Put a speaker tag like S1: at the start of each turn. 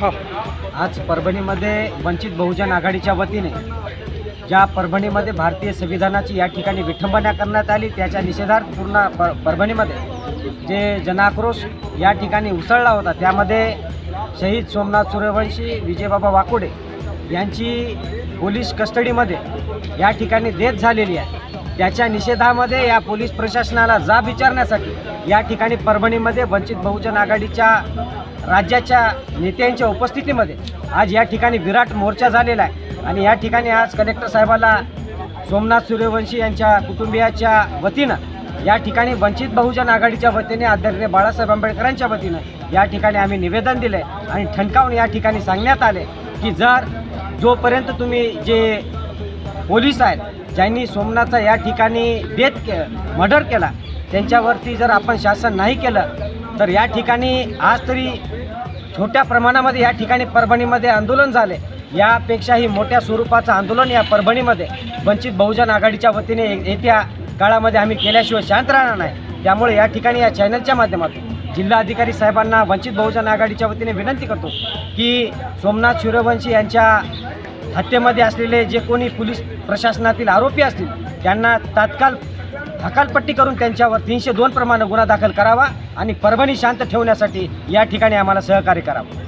S1: हो.
S2: आज परभणीमध्ये वंचित बहुजन आघाडीच्या वतीने ज्या परभणीमध्ये भारतीय संविधानाची या ठिकाणी विठंबना करण्यात आली त्याच्या निषेधार्थ पूर्ण पर परभणीमध्ये जे जनाक्रोश या ठिकाणी उसळला होता त्यामध्ये शहीद सोमनाथ सूर्यवंशी विजयबाबा वाकोडे यांची पोलीस कस्टडीमध्ये या ठिकाणी देत झालेली आहे. त्याच्या निषेधामध्ये या पोलीस प्रशासनाला जाब विचारण्यासाठी या ठिकाणी परभणीमध्ये वंचित बहुजन आघाडीच्या राज्याच्या नेत्यांच्या उपस्थितीमध्ये आज या ठिकाणी विराट मोर्चा झालेला आहे. आणि या ठिकाणी आज कलेक्टर साहेबाला सोमनाथ सूर्यवंशी यांच्या कुटुंबियाच्या वतीनं या ठिकाणी वंचित बहुजन आघाडीच्या वतीने आदरणीय बाळासाहेब आंबेडकरांच्या वतीनं या ठिकाणी आम्ही निवेदन दिले आणि ठणकावून या ठिकाणी सांगण्यात आले की जर जोपर्यंत तुम्ही जे पोलीस आहेत ज्यांनी सोमनाथचा या ठिकाणी डेथ के मर्डर केला. त्यांच्यावरती जर आपण शासन नाही केलं तर या ठिकाणी आज तरी छोट्या प्रमाणामध्ये या ठिकाणी परभणीमध्ये आंदोलन झाले. यापेक्षाही मोठ्या स्वरूपाचं आंदोलन या परभणीमध्ये. वंचित बहुजन आघाडीच्या वतीने येत्या काळामध्ये आम्ही केल्याशिवाय शांत राहणार नाही. त्यामुळे या ठिकाणी या चॅनलच्या माध्यमातून जिल्हाधिकारी साहेबांना वंचित बहुजन आघाडीच्या वतीने विनंती करतो की सोमनाथ सूर्यवंशी यांच्या हत्येमध्ये असलेले जे कोणी पोलीस प्रशासनातील आरोपी असतील त्यांना तात्काळ हकालपट्टी करून त्यांच्यावर तीनशे दोन प्रमाणे गुन्हा दाखल करावा आणि परभणी शांत ठेवण्यासाठी या ठिकाणी आम्हाला सहकार्य करावं.